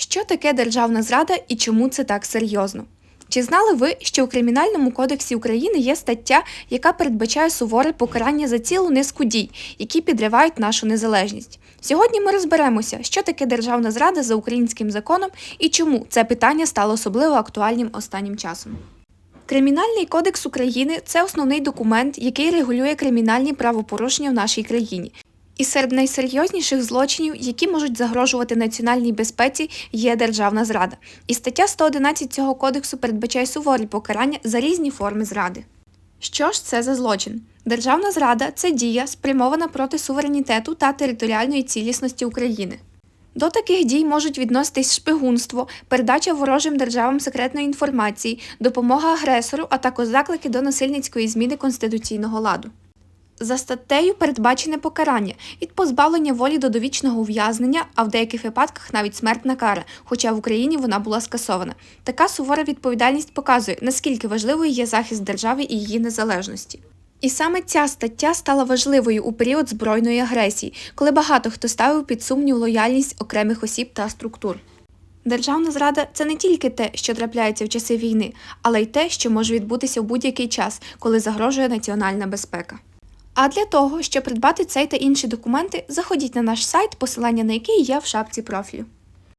Що таке державна зрада і чому це так серйозно? Чи знали ви, що у Кримінальному кодексі України є стаття, яка передбачає суворе покарання за цілу низку дій, які підривають нашу незалежність? Сьогодні ми розберемося, що таке державна зрада за українським законом і чому це питання стало особливо актуальним останнім часом. Кримінальний кодекс України це основний документ, який регулює кримінальні правопорушення в нашій країні. І серед найсерйозніших злочинів, які можуть загрожувати національній безпеці, є державна зрада. І стаття 111 цього кодексу передбачає суворі покарання за різні форми зради. Що ж це за злочин? Державна зрада це дія, спрямована проти суверенітету та територіальної цілісності України. До таких дій можуть відноситись шпигунство, передача ворожим державам секретної інформації, допомога агресору, а також заклики до насильницької зміни конституційного ладу. За статтею передбачене покарання від позбавлення волі до довічного ув'язнення, а в деяких випадках навіть смертна кара, хоча в Україні вона була скасована. Така сувора відповідальність показує, наскільки важливою є захист держави і її незалежності. І саме ця стаття стала важливою у період збройної агресії, коли багато хто ставив під сумнів лояльність окремих осіб та структур. Державна зрада це не тільки те, що трапляється в часи війни, але й те, що може відбутися в будь-який час, коли загрожує національна безпека. А для того, щоб придбати цей та інші документи, заходіть на наш сайт, посилання на який є в шапці профілю.